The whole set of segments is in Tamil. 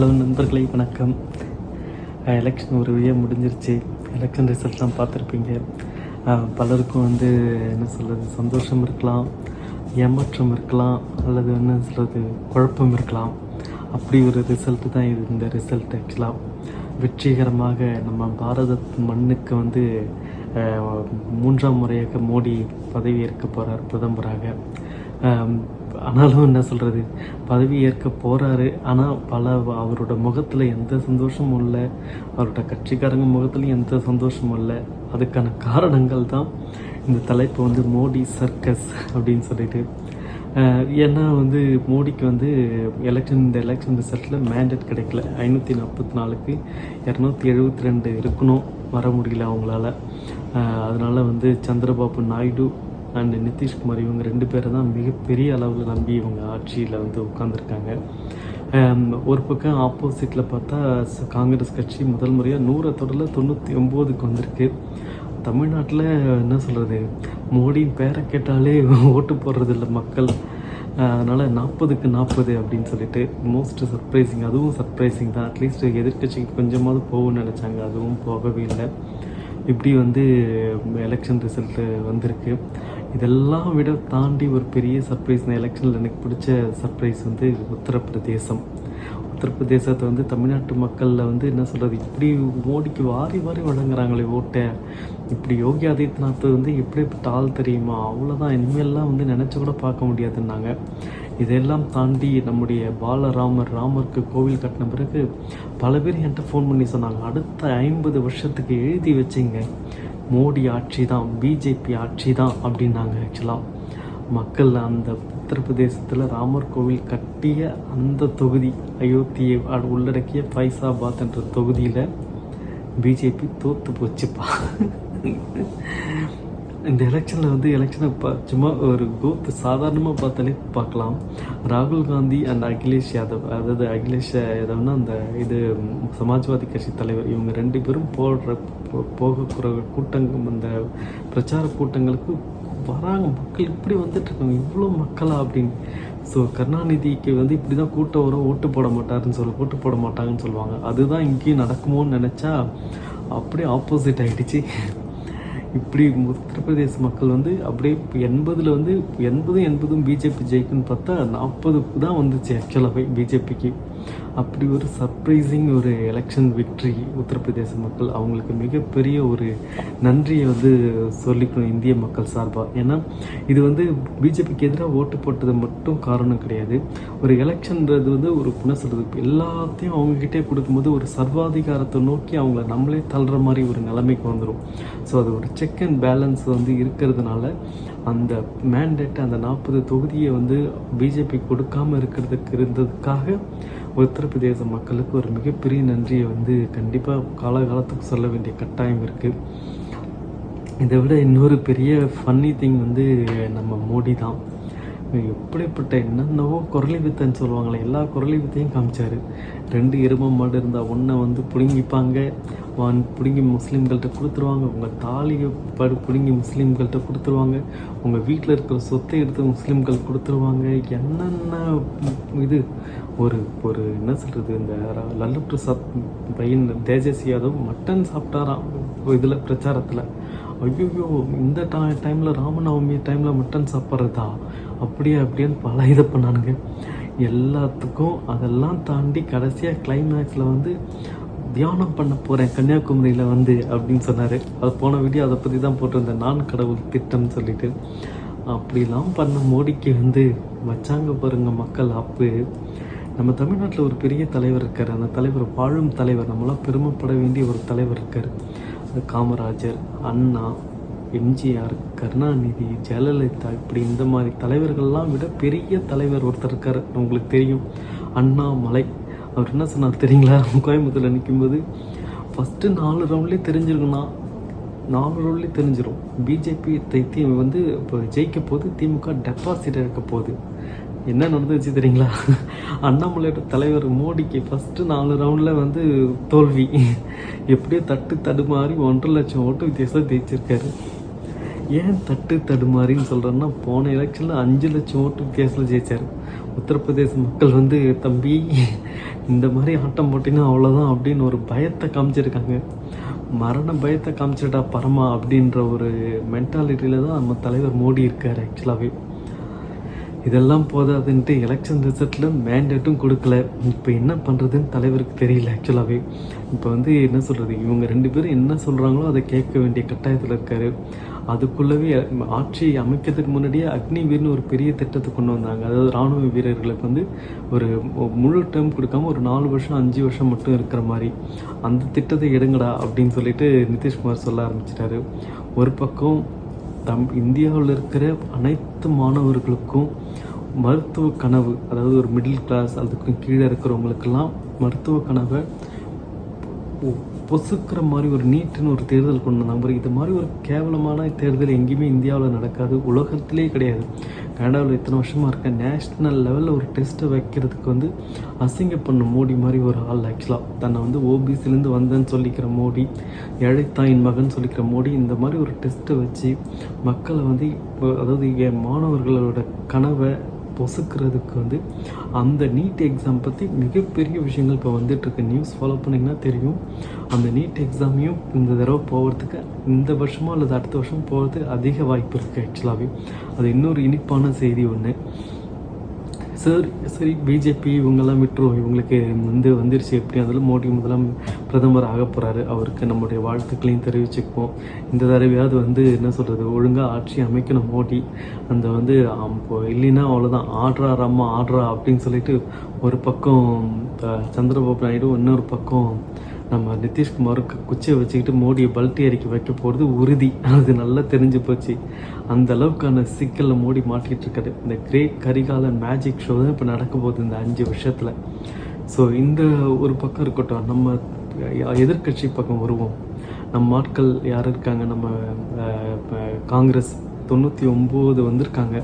ஹலோ நண்பர்களே வணக்கம். எலெக்ஷன் ஒரு வழியாக முடிஞ்சிருச்சு. எலெக்ஷன் ரிசல்ட்லாம் பார்த்துருப்பீங்க. பலருக்கும் வந்து என்ன சொல்கிறது சந்தோஷம் இருக்கலாம் ஏமாற்றம் இருக்கலாம் அல்லது என்ன சொல்கிறது குழப்பம் இருக்கலாம். அப்படி ஒரு ரிசல்ட்டு தான் இது இந்த ரிசல்ட் ஆக்சுவலாக வெற்றிகரமாக நம்ம பாரத மண்ணுக்கு வந்து மூன்றாம் முறையாக மோடி பதவி ஏற்க போகிறார் பிரதமராக. ஆனாலும் என்ன சொல்கிறது பதவி ஏற்க போகிறாரு ஆனால் பல அவரோட முகத்தில் எந்த சந்தோஷமும் இல்லை. அவரோட கட்சிக்காரங்க முகத்துலையும் எந்த சந்தோஷமும் இல்லை. அதுக்கான காரணங்கள் தான் இந்த தலைப்பு வந்து மோடி சர்க்கஸ் அப்படின்னு சொல்லிட்டு. ஏன்னா வந்து மோடிக்கு வந்து எலெக்ஷன் இந்த எலெக்ஷன் ரிசல்ட்டில் மேண்டேட் கிடைக்கல. ஐநூற்றி நாற்பத்தி நாலுக்கு இரநூத்தி எழுபத்தி ரெண்டு இருக்கணும். வர முடியல அவங்களால. அதனால் வந்து சந்திரபாபு நாயுடு அண்ட் நிதிஷ்குமார் இவங்க ரெண்டு பேரை தான் மிகப்பெரிய அளவில் நம்பி இவங்க ஆட்சியில் வந்து உட்காந்துருக்காங்க ஒரு பக்கம் ஆப்போசிட்டில் பார்த்தா காங்கிரஸ் கட்சி முதல் முறையாக நூறை தொடரில் தொண்ணூற்றி ஒம்போதுக்கு வந்திருக்கு. தமிழ்நாட்டில் என்ன சொல்கிறது மோடியின் பேரை கேட்டாலே ஓட்டு போடுறது இல்லை மக்கள். அதனால் நாற்பதுக்கு நாற்பது அப்படின்னு சொல்லிட்டு மோஸ்ட் சர்ப்ரைசிங் அதுவும் சர்ப்ரைசிங் தான். அட்லீஸ்ட் எதிர்கட்சிக்கு கொஞ்சமாவது போகும்னு நினச்சாங்க. அதுவும் போகவே இல்லை. இப்படி வந்து எலெக்ஷன் ரிசல்ட்டு வந்திருக்கு. இதெல்லாம் விட தாண்டி ஒரு பெரிய சர்ப்ரைஸ் இந்த எலெக்ஷனில் எனக்கு பிடிச்ச சர்ப்ரைஸ் வந்து உத்தரப்பிரதேசம். உத்தரப்பிரதேசத்தை வந்து தமிழ்நாட்டு மக்களில் வந்து என்ன சொல்கிறது இப்படி மோடிக்கு வாரி வாரி வழங்குறாங்களே ஓட்டை. இப்படி யோகி ஆதித்யநாத் வந்து எப்படி டால் தெரியுமா? அவ்வளோதான் இனிமேல்லாம் வந்து நினச்சி கூட பார்க்க முடியாதுன்னாங்க. இதெல்லாம் தாண்டி நம்முடைய பாலராமர் ராமருக்கு கோவில் கட்டின பிறகு பல பேர் என்கிட்ட ஃபோன் பண்ணி சொன்னாங்க. அடுத்த ஐம்பது வருஷத்துக்கு எழுதி வச்சிங்க. மோடி ஆட்சி தான் பிஜேபி ஆட்சி தான் அப்படின்னாங்க ஆக்சுவலாக மக்கள் அந்த உத்தரப்பிரதேசத்தில் ராமர் கோவில் கட்டிய அந்த தொகுதி அயோத்தியை உள்ளடக்கிய ஃபைசாபாத் என்ற தொகுதியில் பிஜேபி தோற்று போச்சுப்பா. இந்த எலெக்ஷனில் வந்து எலெக்ஷனை பா சும்மா ஒரு கோப் சாதாரணமாக பார்த்தாலே பார்க்கலாம். ராகுல் காந்தி அண்ட் அகிலேஷ் யாதவ் அதாவது அகிலேஷ் யாதவ்னா அந்த இது சமாஜ்வாதி கட்சி தலைவர். இவங்க ரெண்டு பேரும் போடுற போ- போகக்கூட கூட்டங்கள் அந்த பிரச்சார கூட்டங்களுக்கு வராங்க. மக்கள் இப்படி வந்துட்டுருக்காங்க. இவ்வளோ மக்களா அப்படின்னு. ஸோ கருணாநிதிக்கு வந்து இப்படி தான் கூட்டம் வரும். ஓட்டு போட மாட்டாருன்னு சொல்லி ஓட்டு போட மாட்டாங்கன்னு சொல்லுவாங்க. அதுதான் இங்கேயும் நடக்குமோன்னு நினச்சா அப்படியே ஆப்போசிட் ஆகிடுச்சு இப்படி உத்தரப்பிரதேச மக்கள் வந்து அப்படியே எண்பதில் வந்து எண்பதும் எண்பதும் பிஜேபி ஜெயிக்குன்னு பார்த்தா நாற்பதுக்கு தான் வந்துச்சு ஆக்சுவலாகவே பிஜேபிக்கு அப்படி ஒரு சர்ப்ரைசிங் ஒரு எலெக்ஷன் விக்ட்ரி உத்தரப்பிரதேச மக்கள் அவங்களுக்கு மிகப்பெரிய ஒரு நன்றியை வந்து சொல்லிக்கணும் இந்திய மக்கள் சார்பாக ஏன்னா இது வந்து பிஜேபிக்கு எதிராக ஓட்டு போட்டது மட்டும் காரணம் கிடையாது. ஒரு எலெக்ஷன்ன்றது வந்து ஒரு என்ன சொல்கிறது எல்லாத்தையும் அவங்கக்கிட்டே கொடுக்கும்போது ஒரு சர்வாதிகாரத்தை நோக்கி அவங்கள நம்மளே தள்ளுற மாதிரி ஒரு நிலைமைக்கு வந்துடும் ஸோ அது ஒரு செக் அண்ட் பேலன்ஸ் வந்து இருக்கிறதுனால அந்த மேண்டேட் அந்த நாற்பது தொகுதியை வந்து பிஜேபி கொடுக்காமல் இருக்கிறதுக்கு இருந்ததுக்காக உத்தரப்பிரதேச மக்களுக்கு ஒரு மிகப்பெரிய நன்றியை வந்து கண்டிப்பாக காலகாலத்துக்கு சொல்ல வேண்டிய கட்டாயம் இருக்குது இதை விட இன்னொரு பெரிய ஃபன்னி திங் வந்து நம்ம மோடி தான். எப்படிப்பட்ட என்னென்னவோ குரலி வித்தன்னு சொல்லுவாங்களே எல்லா குரலி வித்தையும் காமிச்சார். ரெண்டு எருமை மாடு இருந்தால் ஒன்றை வந்து பிடுங்கிப்பாங்க. ஒன் பிடுங்கி முஸ்லீம்கள்ட்ட கொடுத்துருவாங்க. உங்கள் தாலியை படு பிடுங்கி முஸ்லீம்கள்ட்ட கொடுத்துருவாங்க. உங்கள் வீட்டில் இருக்கிற சொத்தை எடுத்து முஸ்லீம்கள் கொடுத்துருவாங்க. என்னென்ன இது? ஒரு ஒரு என்ன சொல்கிறது இந்த ர- லல்லு பிரசாத் பையன் தேஜஸ் யாதவ் மட்டன் சாப்பிட்டாராம் இதில் பிரச்சாரத்தில். ஐயோ இந்த டா டைமில் ராமநவமி டைமில் மட்டன் சாப்பிட்றதா? அப்படியே அப்படியே பல இதை பண்ணானுங்க. எல்லாத்துக்கும் அதெல்லாம் தாண்டி கடைசியாக கிளைமேக்ஸில் வந்து தியானம் பண்ண போகிறேன் கன்னியாகுமரியில் வந்து அப்படின்னு சொன்னார். அது போன வீடியோ அதை பற்றி தான் போட்டிருந்தேன். நான் கடவுள் திட்டம்னு சொல்லிட்டு. அப்படிலாம் பண்ண மோடிக்கு வந்து வச்சாங்க பாருங்க மக்கள் அப்பு. நம்ம தமிழ்நாட்டில் ஒரு பெரிய தலைவர் இருக்கார். அந்த தலைவர் வாழும் தலைவர். நம்மளாம் பெருமைப்பட வேண்டிய ஒரு தலைவர் இருக்கார். காமராஜர் அண்ணா எம்ஜிஆர் கருணாநிதி ஜெயலலிதா இப்படி இந்த மாதிரி தலைவர்கள்லாம் விட பெரிய தலைவர் ஒருத்தர் இருக்கார். உங்களுக்கு தெரியும். அண்ணாமலை. அவர் என்ன சொன்னார் தெரியுங்களா? கோயம்புத்தூரில் நிற்கும்போது ஃபஸ்ட்டு நாலு ரவுண்ட்லேயே தெரிஞ்சிருக்குண்ணா நாலு ரவுண்ட்லேயே தெரிஞ்சிடும் பிஜேபி தி வந்து இப்போ ஜெயிக்க போது திமுக டெபாசிட் இருக்க போகுது. என்ன நடந்துச்சு தெரியுங்களா? அண்ணாமலையோட தலைவர் மோடிக்கு ஃபஸ்ட்டு நாலு ரவுண்டில் வந்து தோல்வி. எப்படியோ தட்டு தடுமாறி ஒன்றரை லட்சம் ஓட்டு வித்தியாசம் ஜெயிச்சிருக்காரு. ஏன் தட்டு தடுமாறின்னு சொல்கிறேன்னா போன எலெக்ஷனில் அஞ்சு லட்சம் ஓட்டு வித்தியாசத்தில் ஜெயிச்சார். உத்தரப்பிரதேச மக்கள் வந்து தம்பி இந்த மாதிரி ஆட்டம் போட்டிங்கன்னா அவ்வளோதான் அப்படின்னு ஒரு பயத்தை காமிச்சிருக்காங்க. மரண பயத்தை காமிச்சிட்டா பரமா அப்படின்ற ஒரு மென்டாலிட்டியில் தான் நம்ம தலைவர் மோடி இருக்கார் ஆக்சுவலாகவே இதெல்லாம் போதாதுன்ட்டு எலெக்ஷன் ரிசல்ட்டில் மேண்டேட்டும் கொடுக்கல. இப்போ என்ன பண்ணுறதுன்னு தலைவருக்கு தெரியல ஆக்சுவலாகவே இப்போ வந்து என்ன சொல்கிறது இவங்க ரெண்டு பேரும் என்ன சொல்கிறாங்களோ அதை கேட்க வேண்டிய கட்டாயத்தில் இருக்காரு. அதுக்குள்ளவே ஆட்சியை அமைக்கிறதுக்கு முன்னாடியே அக்னி வீர்னு ஒரு பெரிய திட்டத்தை கொண்டு வந்தாங்க. அதாவது ராணுவ வீரர்களுக்கு வந்து ஒரு முழு டேர்ம் கொடுக்காம ஒரு நாலு வருஷம் அஞ்சு வருஷம் மட்டும் இருக்கிற மாதிரி. அந்த திட்டத்தை எடுங்கடா அப்படின்னு சொல்லிட்டு நிதிஷ்குமார் சொல்ல ஆரம்பிச்சிட்டாரு. ஒரு பக்கம் தம் இந்தியாவில் இருக்கிற அனைத்து மாணவர்களுக்கும் மருத்துவ கனவு அதாவது ஒரு மிடில் கிளாஸ் அதுக்கும் கீழே இருக்கிறவங்களுக்கெல்லாம் மருத்துவ கனவை பொசுக்கிற மாதிரி ஒரு நீட்டுன்னு ஒரு தேர்தல் கொண்டு வந்தாங்க பாருங்க இது மாதிரி ஒரு கேவலமான தேர்தல் எங்கேயுமே இந்தியாவில் நடக்காது உலகத்திலே கிடையாது. கனடாவில் இத்தனை வருஷமாக இருக்க நேஷ்னல் லெவலில் ஒரு டெஸ்ட்டை வைக்கிறதுக்கு வந்து அசிங்க பண்ண மோடி மாதிரி ஒரு ஆள் ஆக்சுவலாக தன்னை வந்து ஓபிசிலேருந்து வந்தேன்னு சொல்லிக்கிற மோடி ஏழைத்தாயின் மகன் சொல்லிக்கிற மோடி இந்த மாதிரி ஒரு டெஸ்ட்டை வச்சு மக்களை வந்து இப்போ அதாவது என் மாணவர்களோட கனவை பொசுக்கிறதுக்கு வந்து அந்த நீட் எக்ஸாம் பற்றி மிகப்பெரிய விஷயங்கள் இப்போ வந்துட்டுருக்கு. நியூஸ் ஃபாலோ பண்ணிங்கன்னா தெரியும். அந்த நீட் எக்ஸாமையும் இந்த தடவை போகிறதுக்கு இந்த வருஷமோ அல்லது அடுத்த வருஷம் போகிறதுக்கு அதிக வாய்ப்பு இருக்குது ஆக்சுவலாகவே அது இன்னொரு இனிப்பான செய்தி ஒன்று சார் சரி பிஜேபி இவங்கெல்லாம் விட்டுரும். இவங்களுக்கு வந்து வந்துருச்சு எப்படி அதில் மோடி முதலாம் பிரதமர் ஆக போகிறாரு அவருக்கு நம்முடைய வாழ்த்துக்களையும் தெரிவிச்சுக்குவோம். இந்த தடவையாவது வந்து என்ன சொல்கிறது ஒழுங்காக ஆட்சி அமைக்கணும் மோடி. அந்த வந்து இப்போ இல்லைன்னா அவ்வளோதான் ஆடுறா ரம்மா ஆடுறா அப்படின்னு சொல்லிட்டு ஒரு பக்கம் சந்திரபாபு நாயுடு இன்னொரு பக்கம் நம்ம நிதிஷ்குமாருக்கு குச்சியை வச்சுக்கிட்டு மோடியை பல்ட்டி அறிக்கை வைக்க போகிறது உறுதி. அது நல்லா தெரிஞ்சு போச்சு. அந்த அளவுக்கான சிக்கலில் மோடி மாட்டிக்கிட்டு இருக்காரு. இந்த கிரேட் கரிகால மேஜிக் ஷோ தான் இப்போ நடக்க போகுது இந்த அஞ்சு வருஷத்தில். ஸோ இந்த ஒரு பக்கம் இருக்கட்டும் நம்ம எதிர்க்கட்சி பக்கம் வருவோம். நம்ம ஆட்கள் யார் இருக்காங்க? நம்ம காங்கிரஸ் தொண்ணூற்றி ஒம்பது வந்திருக்காங்க.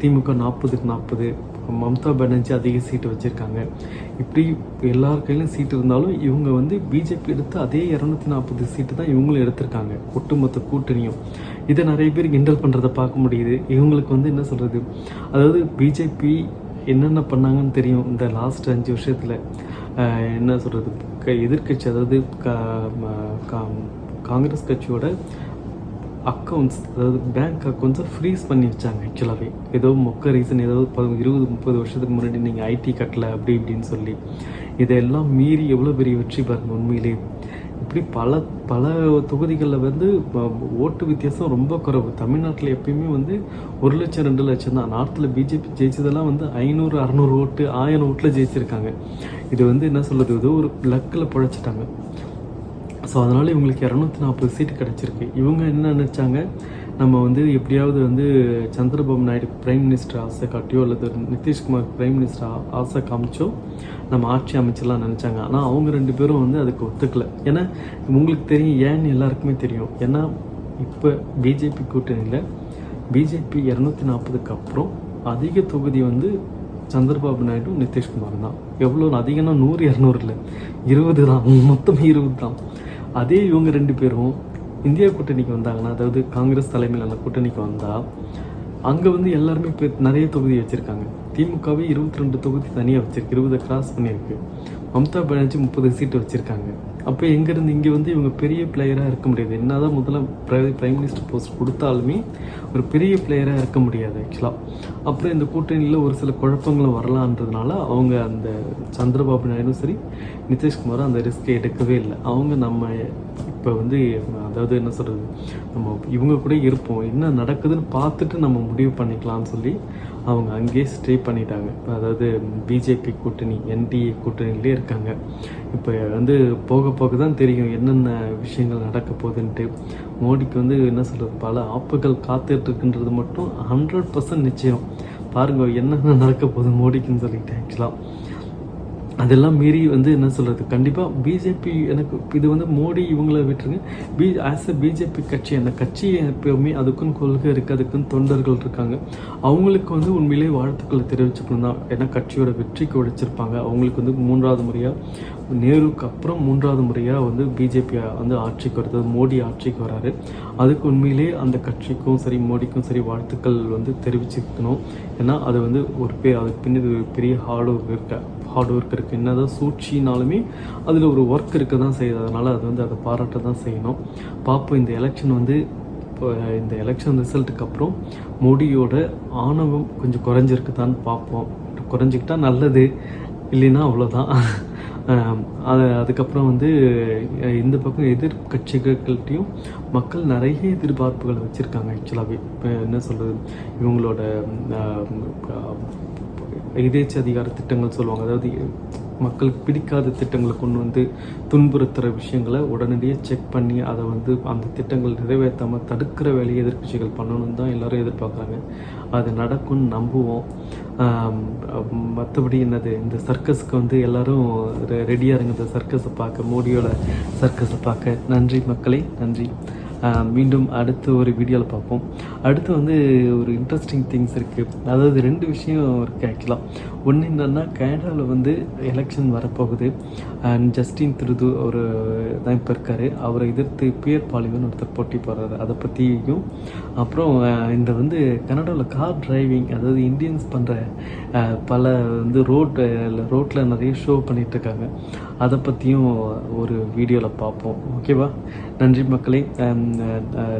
திமுக நாற்பதுக்கு நாற்பது மம்தா பானர்ஜி அதிக சீட்டு வச்சுருக்காங்க. இப்படி எல்லார் கையிலும் சீட்டு இருந்தாலும் இவங்க வந்து பிஜேபி எடுத்து அதே இரநூத்தி நாற்பது சீட்டு தான் இவங்களும் எடுத்திருக்காங்க ஒட்டுமொத்த கூட்டணியும். இதை நிறைய பேர் கிண்டல் பண்ணுறதை பார்க்க முடியுது. இவங்களுக்கு வந்து என்ன சொல்கிறது அதாவது பிஜேபி என்னென்ன பண்ணாங்கன்னு தெரியும் இந்த லாஸ்ட் அஞ்சு வருஷத்தில். என்ன சொல்கிறது க எதிர்க்கட்சி அதாவது ம- கா- காங்கிரஸ் கட்சியோட அக்கௌண்ட்ஸ் அதாவது பேங்க் அக்கௌண்ட்ஸை ஃப்ரீஸ் பண்ணி வச்சாங்க ஆக்சுவலாகவே ஏதோ மொக்க ரீசன் ஏதோ ப இருபது முப்பது வருஷத்துக்கு முன்னாடி நீங்கள் ஐடி கட்டலை அப்படி இப்படின்னு சொல்லி. இதையெல்லாம் மீறி எவ்வளோ பெரிய வெற்றி பாருங்க உண்மையிலே. இப்படி பல பல தொகுதிகளில் வந்து ஓட்டு வித்தியாசம் ரொம்ப குறைவு. தமிழ்நாட்டில் எப்பயுமே வந்து ஒரு லட்சம் ரெண்டு லட்சம் தான். நார்த்தில் பிஜேபி ஜெயிச்சதெல்லாம் வந்து ஐநூறு அறநூறு ஓட்டு ஆயிரம் ஓட்டில் ஜெயிச்சிருக்காங்க. இது வந்து என்ன சொல்கிறது ஏதோ ஒரு லக்கில் பிழைச்சிட்டாங்க. ஸோ அதனால் இவங்களுக்கு இரநூத்தி நாற்பது சீட்டு கிடச்சிருக்கு. இவங்க என்ன நினச்சாங்க? நம்ம வந்து எப்படியாவது வந்து சந்திரபாபு நாயுடு பிரைம் மினிஸ்டர் ஆசை காட்டியோ அல்லது நிதிஷ்குமார் பிரைம் மினிஸ்டர் ஆசை காமிச்சோ நம்ம ஆட்சி அமைச்சர்லாம் நினச்சாங்க. ஆனால் அவங்க ரெண்டு பேரும் வந்து அதுக்கு ஒத்துக்கலை. ஏன்னா உங்களுக்கு தெரியும் ஏன்னு எல்லாருக்குமே தெரியும். ஏன்னா இப்போ பிஜேபி கூட்டணியில் பிஜேபி இரநூத்தி நாற்பதுக்கு அப்புறம் அதிக தொகுதி வந்து சந்திரபாபு நாயுடு நிதிஷ்குமார் தான். எவ்வளோ அதிகம்னா நூறு இரநூறு இல்லை இருபது தான். மொத்தம் இருபது தான். அதே இவங்க ரெண்டு பேரும் இந்தியா கூட்டணிக்கு வந்தாங்கன்னா அதாவது காங்கிரஸ் தலைமையிலான கூட்டணிக்கு வந்தால் அங்கே வந்து எல்லாருமே இப்போ நிறைய தொகுதி வச்சுருக்காங்க. திமுகவே இருபத்தி ரெண்டு தொகுதி தனியாக வச்சுருக்கு இருபதை கிராஸ் பண்ணியிருக்கு. மம்தா பானர்ஜி முப்பது சீட்டு வச்சுருக்காங்க. அப்போ எங்கேருந்து இங்கே வந்து இவங்க பெரிய பிளேயராக இருக்க முடியாது. என்ன தான் முதல்ல பிரைம் மினிஸ்டர் போஸ்ட் கொடுத்தாலுமே ஒரு பெரிய பிளேயராக இருக்க முடியாது ஆக்சுவலாக அப்புறம் இந்த கூட்டணியில் ஒரு சில குழப்பங்களும் வரலான்றதுனால அவங்க அந்த சந்திரபாபு நாயுடும் சரி நிதிஷ்குமாரும் அந்த ரிஸ்க்கை எடுக்கவே இல்லை. அவங்க நம்ம இப்போ வந்து அதாவது என்ன சொல்கிறது நம்ம இவங்க கூட இருப்போம். என்ன நடக்குதுன்னு பார்த்துட்டு நம்ம முடிவு பண்ணிக்கலாம்னு சொல்லி அவங்க அங்கேயே ஸ்டே பண்ணிட்டாங்க. அதாவது பிஜேபி கூட்டணி என்டிஏ கூட்டணியிலே இருக்காங்க. இப்போ வந்து போக போக தான் தெரியும் என்னென்ன விஷயங்கள் நடக்க போகுதுன்ட்டு. மோடிக்கு வந்து என்ன சொல்கிறது பல ஆப்புகள் காத்துட்ருக்குன்றது மட்டும் ஹண்ட்ரட் பர்சன்ட் நிச்சயம். பாருங்க என்னென்ன நடக்க போகுது மோடிக்குன்னு சொல்லிட்டு ஆக்சுவலாக அதெல்லாம் மீறி வந்து என்ன சொல்கிறது கண்டிப்பாக பிஜேபி எனக்கு இது வந்து மோடி இவங்கள விட்டுருங்க. பி ஆஸ் எ பிஜேபி கட்சி அந்த கட்சி எப்பயுமே அதுக்குன்னு கொள்கை இருக்குது அதுக்குன்னு தொண்டர்கள் இருக்காங்க. அவங்களுக்கு வந்து உண்மையிலே வாழ்த்துக்களை தெரிவிச்சுக்கணும் தான். ஏன்னா கட்சியோட வெற்றிக்கு உழைச்சிருப்பாங்க அவங்களுக்கு வந்து மூன்றாவது முறையாக நேருக்கு அப்புறம் மூன்றாவது முறையாக வந்து பிஜேபி வந்து ஆட்சிக்கு வருது. மோடி ஆட்சிக்கு வராரு. அதுக்கு உண்மையிலே அந்த கட்சிக்கும் சரி மோடிக்கும் சரி வாழ்த்துக்கள் வந்து தெரிவிச்சுக்கணும். ஏன்னா அது வந்து ஒரு பே அதுக்கு பின்னாடி ஒரு பெரிய ஹார்ட் ஒர்க் இருக்க ஹார்ட் ஒர்க் இருக்குது என்னதான் சூழ்ச்சினாலுமே அதில் ஒரு ஒர்க் இருக்க தான் செய்யுது. அதனால் அது வந்து அதை பாராட்ட தான் செய்யணும். பார்ப்போம் இந்த எலெக்ஷன் வந்து இப்போ இந்த எலெக்ஷன் ரிசல்ட்டுக்கு அப்புறம் மோடியோட ஆணவம் கொஞ்சம் குறைஞ்சிருக்குதான்னு பார்ப்போம் குறைஞ்சிக்கிட்டா நல்லது. இல்லைன்னா அவ்வளோதான் அது அதுக்கப்புறம் வந்து இந்த பக்கம் எதிர்கட்சிகள்கிட்டையும் மக்கள் நிறைய எதிர்பார்ப்புகளை வச்சுருக்காங்க ஆக்சுவலாகவே இப்போ என்ன சொல்கிறது இவங்களோட எதேச்ச அதிகார திட்டங்கள் சொல்லுவாங்க. அதாவது மக்களுக்கு பிடிக்காத திட்டங்களை கொண்டு வந்து துன்புறுத்துகிற விஷயங்களை உடனடியாக செக் பண்ணி அதை வந்து அந்த திட்டங்கள் நிறைவேற்றாமல் தடுக்கிற வேலையை எதிர்கட்சிகள் பண்ணணும்னு தான் எல்லோரும் எதிர்பார்க்குறாங்க. அது நடக்கும்னு நம்புவோம். மற்றபடி என்னது இந்த சர்க்கஸுக்கு வந்து எல்லோரும் ரெடியாக இருங்க. இந்த சர்க்கஸை பார்க்க மோடியோட சர்க்கஸை பார்க்க. நன்றி மக்களே நன்றி. மீண்டும் அடுத்து ஒரு வீடியோவில் பார்ப்போம். அடுத்து வந்து ஒரு இன்ட்ரெஸ்டிங் திங்ஸ் இருக்குது அதாவது ரெண்டு விஷயம் இருக்குது ஆக்சுவலாக ஒன்று என்னென்னா கனடாவில் வந்து எலெக்ஷன் வரப்போகுது. அண்ட் ஜஸ்டின் திருது அவர் தான் இப்போ இருக்கார். அவரை எதிர்த்து பியர் பாலிவன் ஒருத்தர் போட்டி போடுறாரு. அதை பற்றியும் அப்புறம் இந்த வந்து கனடாவில் கார் டிரைவிங் அதாவது இந்தியன்ஸ் பண்ணுற பல வந்து ரோட் ரோட்டில் நிறைய ஷோ பண்ணிகிட்ருக்காங்க அதை பற்றியும் ஒரு வீடியோவில் பார்ப்போம். ஓகேவா நன்றி மக்களே.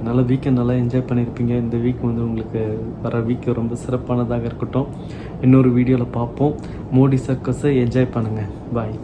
நல்ல வீக்கெண்ட் நல்லா என்ஜாய் பண்ணியிருப்பீங்க இந்த வீக் வந்து உங்களுக்கு வர வீக் ரொம்ப சிறப்பானதாக இருக்கட்டும். இன்னொரு வீடியோவில் பார்ப்போம். மோடி சர்க்கஸை என்ஜாய் பண்ணுங்கள் பாய்